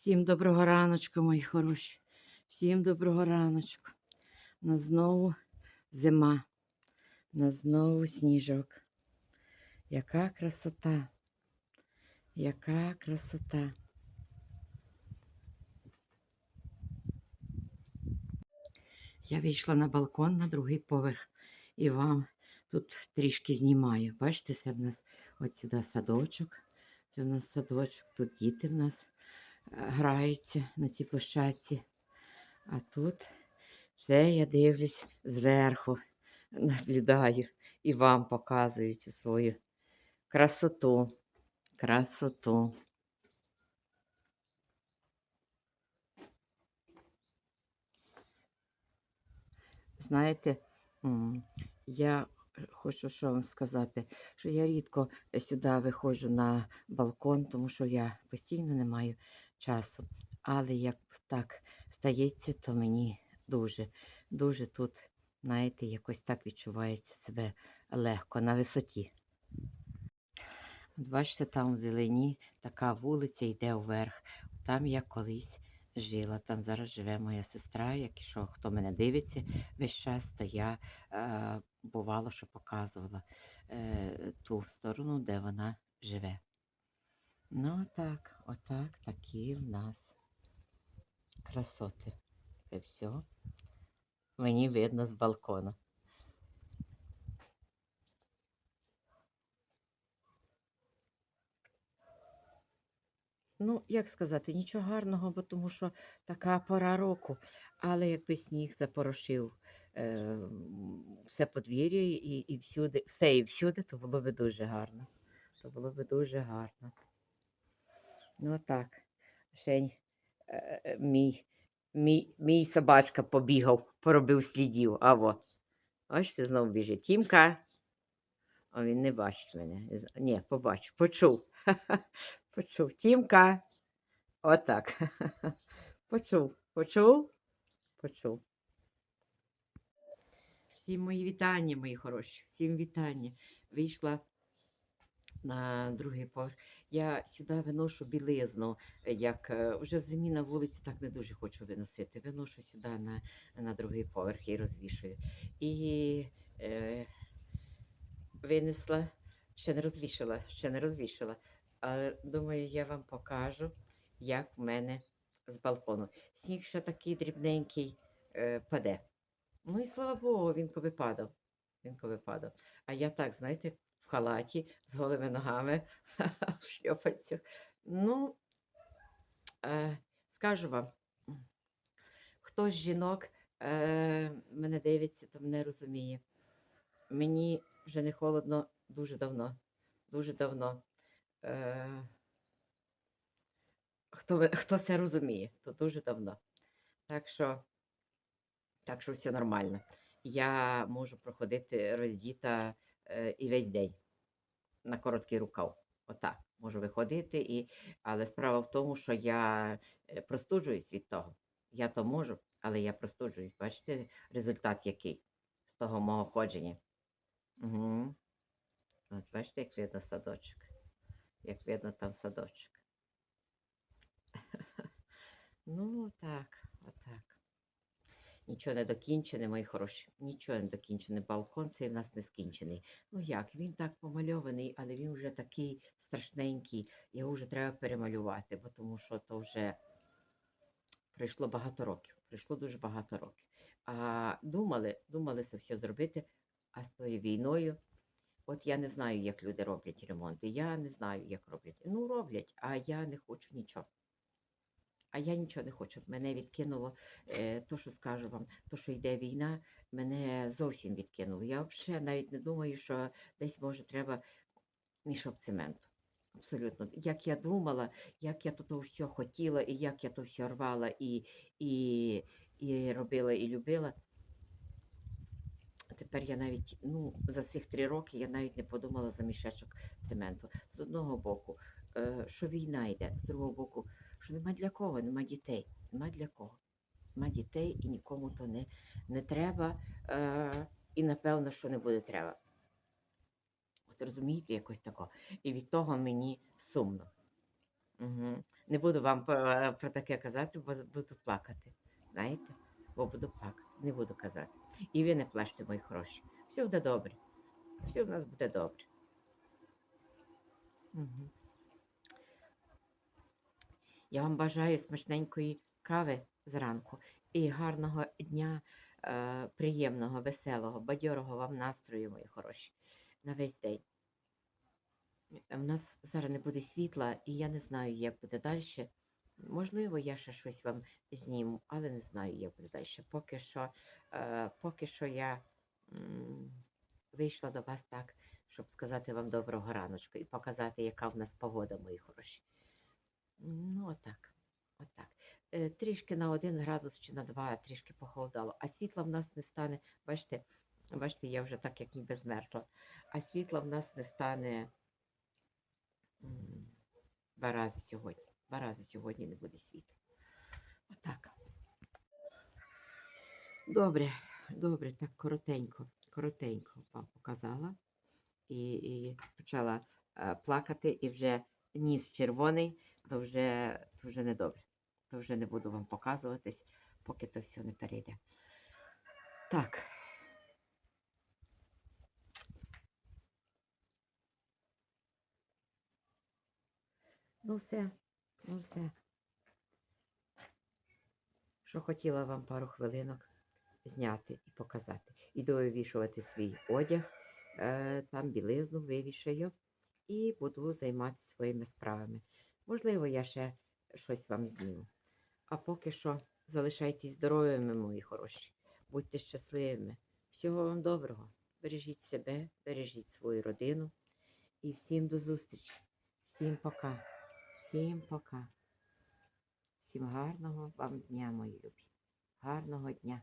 Всім доброго раночку, мої хороші. Всім доброго раночку. На знову зима. На знову сніжок. Яка красота. Яка красота. Я вийшла на балкон на другий поверх і вам тут трішки знімаю. Бачите, це в нас от сюди садочок. Це в нас садочок, тут діти в нас граються на цій площадці. А тут все я дивлюсь зверху, наглядаю і вам показую цю свою красоту. Красоту. Знаєте, я хочу що вам сказати, що я рідко сюди виходжу на балкон, тому що я постійно не маю часу. Але як так стається, то мені дуже, дуже тут, знаєте, якось так відчувається себе легко на висоті. От бачите, там вдалині така вулиця йде вверх. Там я колись жила. Там зараз живе моя сестра. Якщо хто мене дивиться весь час, то я е, бувало, що показувала е, ту сторону, де вона живе. Ну, так, отак, такі в нас красоти. Це все мені видно з балкона. Ну, як сказати, нічого гарного, бо тому що така пора року. Але якби сніг запорошив е, все подвір'я і, і всюди, все і всюди, то було би дуже гарно. То було би дуже гарно. Ну так. Й, е, мій, мій, мій собачка побігав, поробив слідів. А во. Бачите, знову біжить. Тімка. А він не бачить мене. Ні, побачив, почув. Почув. Тімка. Отак. Почув. Почув? Почув. Всім мої вітання, мої хороші. Всім вітання. Вийшла на другий поверх. Я сюди виношу білизну, е, як е, вже в зимі на вулицю так не дуже хочу виносити. Виношу сюди на, на другий поверх і розвішую. І е, винесла, ще не розвішала, ще не розвішала. Але думаю, я вам покажу, як в мене з балкону. Сніг ще такий дрібненький е, паде. Ну і слава Богу, він коби падав. Він коби падав. А я так, знаєте, халаті з голими ногами в шльопанцях. Ну, е, скажу вам, хто з жінок е, мене дивиться, то мене розуміє. Мені вже не холодно дуже давно. Дуже давно. Е, хто, хто це розуміє, то дуже давно. Так що, так що все нормально. Я можу проходити роздіта е, і весь день на короткий рукав. Отак. Можу виходити, і... але справа в тому, що я е, простуджуюсь від того. Я то можу, але я простуджуюсь. Бачите, результат який з того мого ходження. Угу. От бачите, як видно садочок. Як видно там садочок. Ну, так. Нічого не докінчене, мої хороші. Нічого не докінчене. Балкон цей в нас не скінчений. Ну як, він так помальований, але він вже такий страшненький. Його вже треба перемалювати, бо тому що то вже пройшло багато років. Пройшло дуже багато років. А думали, думали це все зробити, а з тою війною. От я не знаю, як люди роблять ремонти. Я не знаю, як роблять. Ну, роблять, а я не хочу нічого. А я нічого не хочу. Мене відкинуло, е, то, що скажу вам, то, що йде війна, мене зовсім відкинуло. Я взагалі навіть не думаю, що десь може треба мішок цементу. Абсолютно. Як я думала, як я то все хотіла, і як я то все рвала і, і, і робила, і любила. Тепер я навіть, ну, за цих три роки я навіть не подумала за мішечок цементу. З одного боку, е, що війна йде, з другого боку, що нема для кого, нема дітей. Нема для кого. Нема дітей і нікому то не, не треба. Е, і напевно, що не буде треба. От розумієте, якось тако. І від того мені сумно. Угу. Не буду вам про, про таке казати, бо буду плакати. Знаєте? Бо буду плакати. Не буду казати. І ви не плачте, мої хороші. Все буде добре. Все в нас буде добре. Угу. Я вам бажаю смачненької кави зранку і гарного дня, е, приємного, веселого, бадьорого вам настрою, мої хороші, на весь день. У нас зараз не буде світла, і я не знаю, як буде далі. Можливо, я ще щось вам зніму, але не знаю, як буде далі. Поки що, е, поки що я м, вийшла до вас так, щоб сказати вам доброго раночку і показати, яка в нас погода, мої хороші. Ну, отак. Отак. Е, трішки на один градус чи на два трішки похолодало, а світла в нас не стане. Бачите, бачите, я вже так як ніби змерзла. А світла в нас не стане два рази сьогодні. Два рази сьогодні не буде світла. Отак. Добре, добре, так коротенько, коротенько вам показала. І, і почала е, плакати, і вже ніс червоний, то вже, то вже не добре. То вже не буду вам показуватись, поки то все не перейде. Так. Ну все, ну все. Що хотіла вам пару хвилинок зняти і показати. Іду вивішувати свій одяг, е, там білизну вивішаю і буду займатися своїми справами. Можливо, я ще щось вам зніму. А поки що залишайтесь здоровими, мої хороші. Будьте щасливими. Всього вам доброго. Бережіть себе, бережіть свою родину. І всім до зустрічі. Всім пока. Всім пока. Всім гарного вам дня, мої любі. Гарного дня.